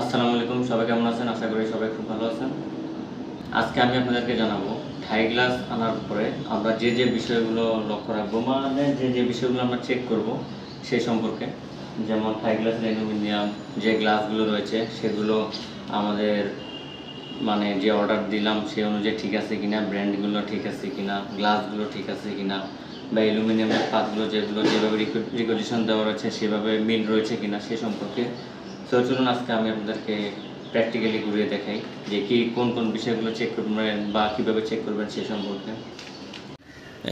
আসসালামু আলাইকুম, সবাই কেমন আছেন? আশা করি সবাই খুব ভালো আছেন। আজকে আমি আপনাদেরকে জানাব, থাই গ্লাস আনার পরে আমরা যে যে বিষয়গুলো লক্ষ্য রাখব মানে যে যে বিষয়গুলো আমরা চেক করব সেই সম্পর্কে, যেমন থাই গ্লাস, অ্যালুমিনিয়াম, যে গ্লাসগুলো রয়েছে সেগুলো আমাদের মানে যে অর্ডার দিলাম সেই অনুযায়ী ঠিক আছে কিনা ব্র্যান্ডগুলো ঠিক আছে কিনা, গ্লাসগুলো ঠিক আছে কিনা, বা অ্যালুমিনিয়ামের পাতগুলো যেগুলো যেভাবে রিকোজিশন দেওয়া রয়েছে সেভাবে মিল রয়েছে কিনা সে সম্পর্কে তো চলুন আজকে আমি আপনাদেরকে প্র্যাকটিক্যালি ঘুরিয়ে দেখাই যে কি, কোন কোন বিষয়গুলো চেক করবেন বা কীভাবে চেক করবেন সে সম্পর্কে।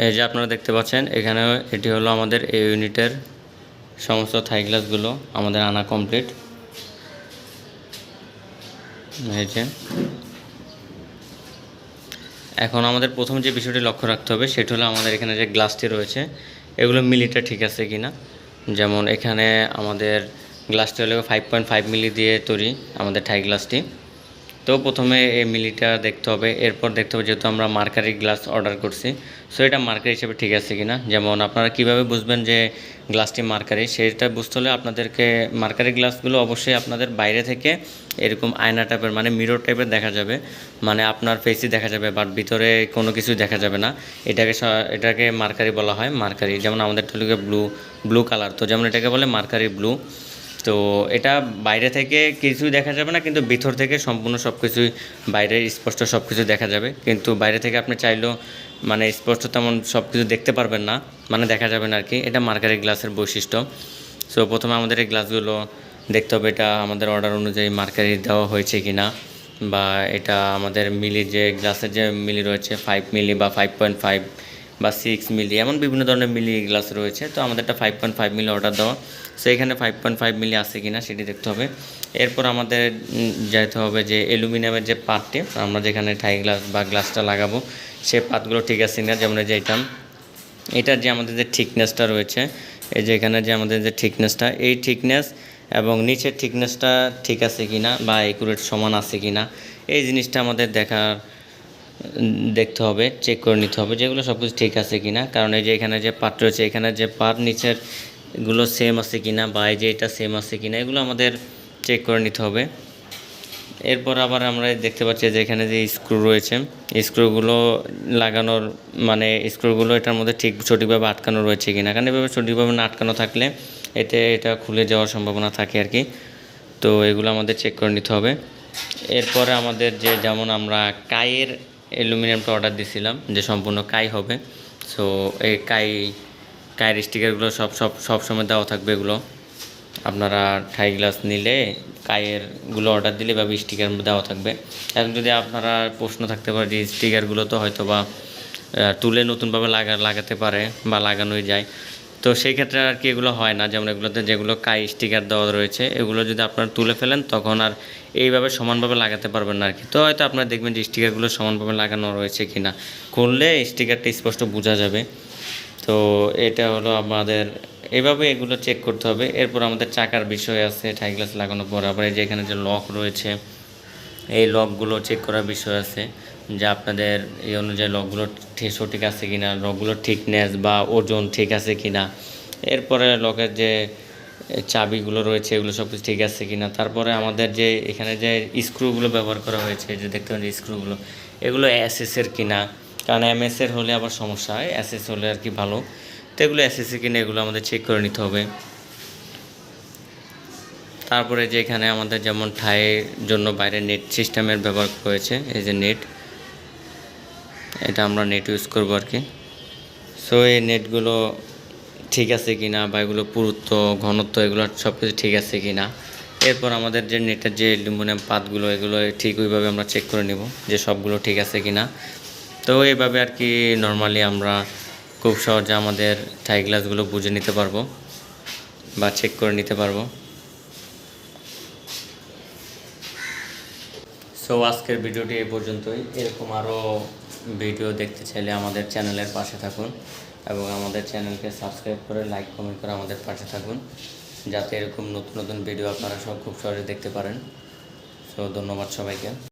এই যে আপনারা দেখতে পাচ্ছেন, এখানে এটি হলো আমাদের এই ইউনিটের সমস্ত থাই গ্লাসগুলো আমাদের আনা কমপ্লিট হয়েছে এখন আমাদের প্রথম যে বিষয়টি লক্ষ্য রাখতে হবে, সেটি হলো আমাদের এখানে যে গ্লাসটি রয়েছে, এগুলো মিলিটা ঠিক আছে কি না যেমন এখানে আমাদের গ্লাসটি হলো ফাইভ পয়েন্ট ফাইভ মিলি দিয়ে তৈরি আমাদের ঠাই গ্লাসটি তো প্রথমে এই মিলিটা দেখতে হবে, এরপর দেখতে হবে যেহেতু আমরা মার্কারি গ্লাস অর্ডার করছি সো এটা মার্কারি হিসেবে ঠিক আছে কিনা? যেমন আপনারা কীভাবে বুঝবেন যে গ্লাসটি মার্কারি, সেটা বুঝতে হলে আপনাদেরকে মার্কারি গ্লাসগুলো অবশ্যই আপনাদের বাইরে থেকে এরকম আয়না টাইপের মানে মিরর টাইপের দেখা যাবে। মানে আপনার ফেসই দেখা যাবে বাট ভিতরে কোনো কিছুই দেখা যাবে না। এটাকে এটাকে মার্কারি বলা হয়, মার্কারি। যেমন আমাদের টলিকে ব্লু ব্লু কালার তো যেমন এটাকে বলে মার্কারি ব্লু তো এটা বাইরে থেকে কিছুই দেখা যাবে না, কিন্তু ভিতর থেকে সম্পূর্ণ সব কিছুই বাইরে স্পষ্ট সব কিছু দেখা যাবে। কিন্তু বাইরে থেকে আপনি চাইলেও মানে স্পষ্ট তেমন সব কিছু দেখতে পারবেন না মানে দেখা যাবে না আর কি এটা মার্কারি গ্লাসের বৈশিষ্ট্য। সো প্রথমে আমাদের এই গ্লাসগুলো দেখতে হবে, এটা আমাদের অর্ডার অনুযায়ী মার্কারি দেওয়া হয়েছে কি না বা এটা আমাদের মিলি যে গ্লাসের যে মিলি রয়েছে ফাইভ মিলি বা ফাইভ পয়েন্ট ফাইভ বা সিক্স মিলি, এমন বিভিন্ন ধরনের মিলি গ্লাস রয়েছে। তো আমাদেরটা five point five milli order দেওয়া। সো এখানে ফাইভ পয়েন্ট ফাইভ মিলি আছে কি না সেটি দেখতে হবে। এরপর আমাদের যেতে হবে যে অ্যালুমিনিয়ামের যে পাতটি আমরা যেখানে ঠাই গ্লাস বা গ্লাসটা লাগাবো, সে পাতগুলো ঠিক আছে না যেমন যে এটা। এটার যে আমাদের যে থিকনেসটা রয়েছে, এই যে এখানে যে আমাদের যে থিকনেসটা এই থিকনেস এবং নিচের থিকনেসটা ঠিক আছে কি না বা একুরেট সমান আছে কি না এই জিনিসটা আমাদের দেখার দেখতে হবে চেক করে নিতে হবে যেগুলো সব কিছু ঠিক আছে কি না কারণ এই যে এখানে যে পাট রয়েছে, এখানে যে পাট নিচেরগুলো সেম আছে কি না বা এই যে এটা সেম আছে কি না এগুলো আমাদের চেক করে নিতে হবে। এরপর আবার আমরা দেখতে পাচ্ছি যে এখানে যে স্ক্রু রয়েছে স্ক্রুগুলো লাগানোর মানে স্ক্রুগুলো এটার মধ্যে ঠিক সঠিকভাবে আটকানো রয়েছে কিনা। কারণ এভাবে সঠিকভাবে না আটকানো থাকলে এতে এটা খুলে যাওয়ার সম্ভাবনা থাকে আর কি। তো এগুলো আমাদের চেক করে নিতে হবে। এরপরে আমাদের যে যেমন আমরা কাইয়ের অ্যালুমিনিয়ামটা অর্ডার দিছিলাম, যে সম্পূর্ণ কাই হবে। সো এই কাই, কাইয়ের স্টিকারগুলো সব সব সব সময় দেওয়া থাকবে এগুলো। আপনারা ঠাই গ্লাস নিলে কায়েরগুলো অর্ডার দিলে বা স্টিকার দেওয়া থাকবে। এখন যদি আপনারা প্রশ্ন থাকতে পারে যে স্টিকারগুলো তো হয়তো বা তুলে নতুনভাবে লাগা, লাগাতে পারে বা লাগানোই যায়। তো সেই ক্ষেত্রে আর কি এগুলো হয় না, যেমন এগুলোতে যেগুলো কাই স্টিকার দেওয়া রয়েছে, এগুলো যদি আপনারা তুলে ফেলেন তখন আর এইভাবে সমানভাবে লাগাতে পারবেন না আর কি। তো হয়তো আপনারা দেখবেন যে স্টিকারগুলো সমানভাবে লাগানো রয়েছে কি না করলে স্টিকারটা স্পষ্ট বোঝা যাবে। তো এটা হলো আমাদের, এভাবে এগুলো চেক করতে হবে। এরপর আমাদের চাকার বিষয় আছে, ঠাই গ্লাস লাগানোর পর। আবার এই যে এখানে যে লক রয়েছে, এই লকগুলো চেক করার বিষয় আছে। যে আপনাদের এই অনুযায়ী লকগুলো ঠিক সঠিক আছে কি কিনা লকগুলোর ঠিকনেস বা ওজন ঠিক আছে কিনা। এরপরে লকের যে চাবিগুলো রয়েছে, এগুলো সব কিছু ঠিক আছে কিনা। তারপরে আমাদের যে, এখানে যে স্ক্রুগুলো ব্যবহার করা হয়েছে যে দেখতে পাচ্ছেন স্ক্রুগুলো, এগুলো এসএসের কিনা। কারণ এমএসের হলে আবার সমস্যা হয় এসএস হলে আর কি ভালো। তো এগুলো এসএসএ কিনা, এগুলো আমাদের চেক করে নিতে হবে। তারপরে যে এখানে আমাদের যেমন ঠাইয়ের জন্য বাইরে নেট সিস্টেমের ব্যবহার হয়েছে এই যে নেট এটা আমরা নেট ইউজ করব আর কি। সো এই নেটগুলো ঠিক আছে কি না বা এগুলো পুরুত্ব, ঘনত্ব, এগুলো সব কিছু ঠিক আছে কি না এরপর আমাদের যে নেটের যে অ্যালুমিনিয়াম পাতগুলো, এগুলো ঠিক ওইভাবে আমরা চেক করে নিব যে সবগুলো ঠিক আছে কি না তো এইভাবে আর কি নর্মালি আমরা খুব সহজে আমাদের টাই গ্লাসগুলো বুঝে নিতে পারব বা চেক করে নিতে পারব। সো আজকের ভিডিওটি এই পর্যন্তই। এরকম আরও ভিডিও দেখতে চাইলে আমাদের চ্যানেলের পাশে থাকুন এবং আমাদের চ্যানেলকে সাবস্ক্রাইব করে লাইক, কমেন্ট করে আমাদের পাশে থাকুন যাতে এরকম নতুন নতুন ভিডিও আপনারা সব খুব সহজে দেখতে পারেন। সো ধন্যবাদ সবাইকে।